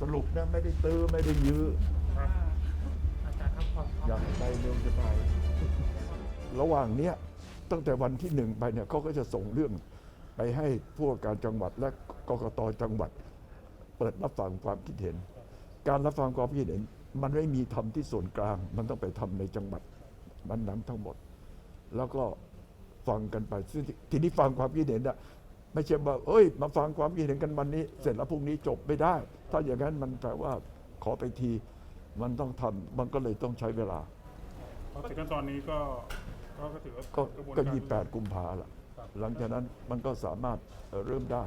สรุปนะไม่ได้ตื้อไม่ได้ยื้อครับอาจารย์ครับขออยากไปเร็วจะไประหว่างเนี้ยตั้งแต่วันที่หนึ่งไปเนี่ยเขาก็จะส่งเรื่องไปให้ผู้ว่าการจังหวัดและกกตจังหวัด เปิดรับฟังความคิดเห็น การรับฟังความคิดเห็น มันไม่มีทำที่ส่วนกลาง มันต้องไปทำในจังหวัดนั้นๆทั้งหมด แล้วก็ฟังกันไปซึ่งทีนี้ฟังความคิดเห็นอะไม่ใช่ว่าเอ้ย มาฟังความคิดเห็นกันวันนี้ เสร็จแล้วพรุ่งนี้จบไม่ได้ ถ้าอย่างนั้นมันแปลว่าขอไปทีมันต้องทำมันก็เลยต้องใช้เวลาพอถึงขั้นตอนนี้ก็ก็ถือว่าก็ระบวนก็าร ยี่แปดกุมภาละครับหลังจากนั้นมันก็สามารถเอ่อเริ่มได้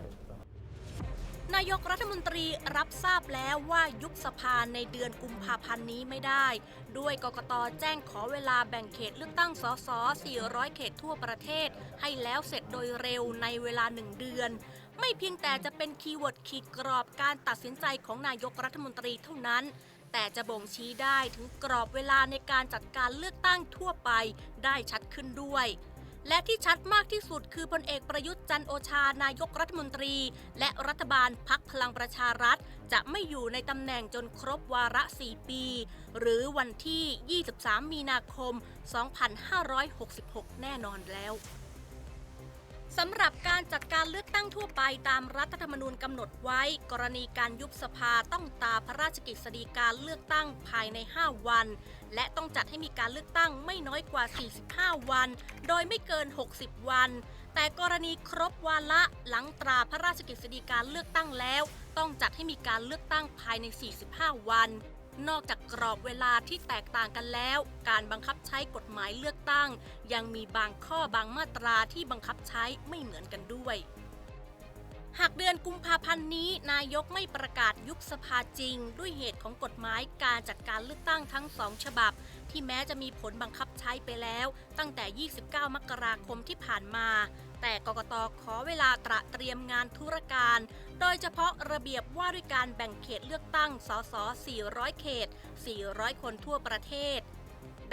นายกรัฐมนตรีรับทราบแล้วว่ายุบสภาในเดือนกุมภาพันธ์นี้ไม่ได้ ด้วยกกตแจ้งขอเวลาแบ่งเขตเลือกตั้งสส400 เขตทั่วประเทศ ให้แล้วเสร็จโดยเร็วในเวลาหนึ่งเดือน ไม่เพียงแต่จะเป็นคีย์เวิร์ดขีดกรอบการตัดสินใจของนายกรัฐมนตรีเท่านั้น แต่จะบ่งชี้ได้ถึงกรอบเวลาในการจัดการเลือกตั้งทั่วไปได้ชัดขึ้นด้วยและที่ชัดมากที่สุดคือพลเอกประยุทธ์จันโอชานายกรัฐมนตรี และรัฐบาลพักพลังประชารัฐ จะไม่อยู่ในตำแหน่งจนครบวาระ 4 ปี หรือวันที่ 23 มีนาคม 2566 แน่นอนแล้ว สำหรับการจัดการเลือกตั้งทั่วไปตามรัฐธรรมนูญกำหนดไว้ กรณีการยุบสภาต้องตาพระราชกิจสีการเลือกตั้งภายใน 5 วัน และต้องจัดให้มีการเลือกตั้งไม่น้อยกว่า 45 วัน โดยไม่เกิน 60 วัน แต่กรณีครบวาระหลังตราพระราชกิจสีการเลือกตั้งแล้ว ต้องจัดให้มีการเลือกตั้งภายใน 45 วัน นอกจากกรอบเวลาที่แตกต่างกันแล้ว การบังคับใช้กฎหมายเลือกตั้ง ยังมีบางข้อบางมาตราที่บังคับใช้ไม่เหมือนกันด้วย หากเดือนกุมภาพันธ์นี้ นายกไม่ประกาศยุบสภาจริง ด้วยเหตุของกฎหมายการจัดการเลือกตั้งทั้งสองฉบับ ที่แม้จะมีผลบังคับใช้ไปแล้ว ตั้งแต่ 29 มกราคมที่ผ่านมาแต่กกตขอเวลาตระเตรียมงานธุรการ โดยเฉพาะระเบียบว่าด้วยการแบ่งเขตเลือกตั้งสส400 เขต 400 คนทั่วประเทศ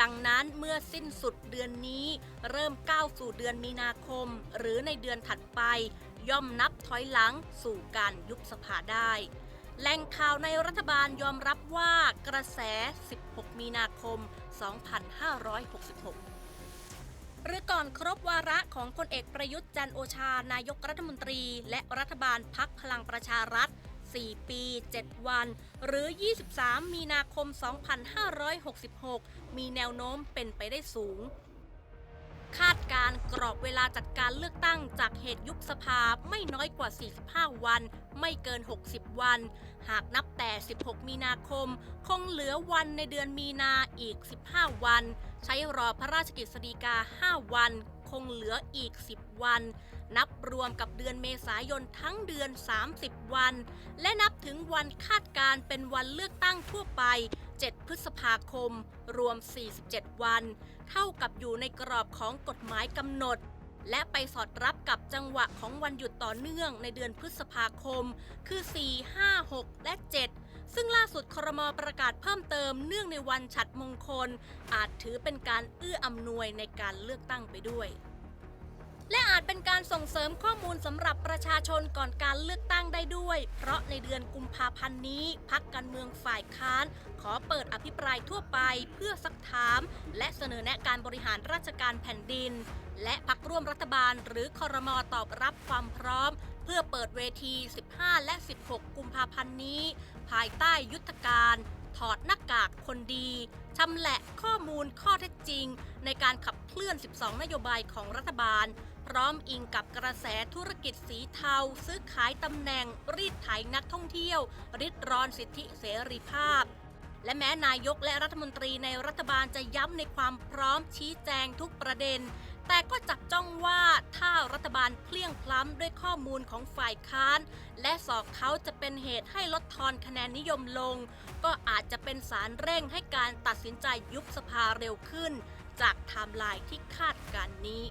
ดังนั้นเมื่อสิ้นสุดเดือนนี้ เริ่มก้าวสู่เดือนมีนาคม หรือในเดือนถัดไป ย่อมนับถอยหลังสู่การยุบสภาได้แหล่งข่าวในรัฐบาลยอมรับว่ากระแส 16 มีนาคม 2566 หรือก่อนครบวาระของพลเอกประยุทธ์จันโอชานายกรัฐมนตรี และรัฐบาลพักพลังประชารัฐ 4 ปี 7 วัน หรือ 23 มีนาคม 2566 มีแนวโน้มเป็นไปได้สูง คาดการณ์กรอบเวลาจัดการเลือกตั้งจากเหตุยุบสภาไม่น้อยกว่า 45 วัน ไม่เกิน 60 วัน หากนับแต่ 16 มีนาคม คงเหลือวันในเดือนมีนาอีก 15 วัน ใช้รอพระราชกฤษฎีกา 5 วัน คงเหลืออีก 10 วัน นับรวมกับเดือนเมษายนทั้งเดือน 30 วัน และนับถึงวันคาดการเป็นวันเลือกตั้งทั่วไป 7 พฤษภาคม รวม 47 วัน เท่ากับอยู่ในกรอบของกฎหมายกำหนด และไปสอดรับกับจังหวะของวันหยุดต่อเนื่องในเดือนพฤษภาคม คือ 4 5 6 และ 7 ซึ่งล่าสุดครมประกาศเพิ่มเติมเนื่องในวันฉัดมงคล อาจถือเป็นการเอื้ออำนวยในการเลือกตั้งไปด้วย และอาจเป็นการส่งเสริมข้อมูลสำหรับประชาชนก่อนการเลือกตั้งได้ด้วย เพราะในเดือนกุมภาพันธ์นี้ พักการเมืองฝ่ายค้าน ขอเปิดอภิปรายทั่วไปเพื่อซักถาม และเสนอแนะการบริหารราชการแผ่นดิน และพักร่วมรัฐบาลหรือคอรมอตอบรับความพร้อม เพื่อเปิดเวที 15 และ 16 กุมภาพันธ์นี้ ภายใต้ยุทธการ ถอดหน้ากากคนดีชำแหละข้อมูลข้อเท็จจริง ในการขับเคลื่อน 12 นโยบายของรัฐบาล พร้อมอิงกับกระแสธุรกิจสีเทา ซื้อขายตำแหน่ง รีดไถนักท่องเที่ยว ริดรอนสิทธิเสรีภาพ และแม้นายกและรัฐมนตรีในรัฐบาลจะย้ำในความพร้อมชี้แจงทุกประเด็น แต่ก็จับจ้องว่าถ้ารัฐบาลเพลี่ยงพล้ำด้วยข้อมูลของฝ่ายค้าน และสอกเขาจะเป็นเหตุให้ลดทอนคะแนนนิยมลง ก็อาจจะเป็นสารเร่งให้การตัดสินใจยุบสภาเร็วขึ้น จากไทม์ไลน์ที่คาดการณ์นี้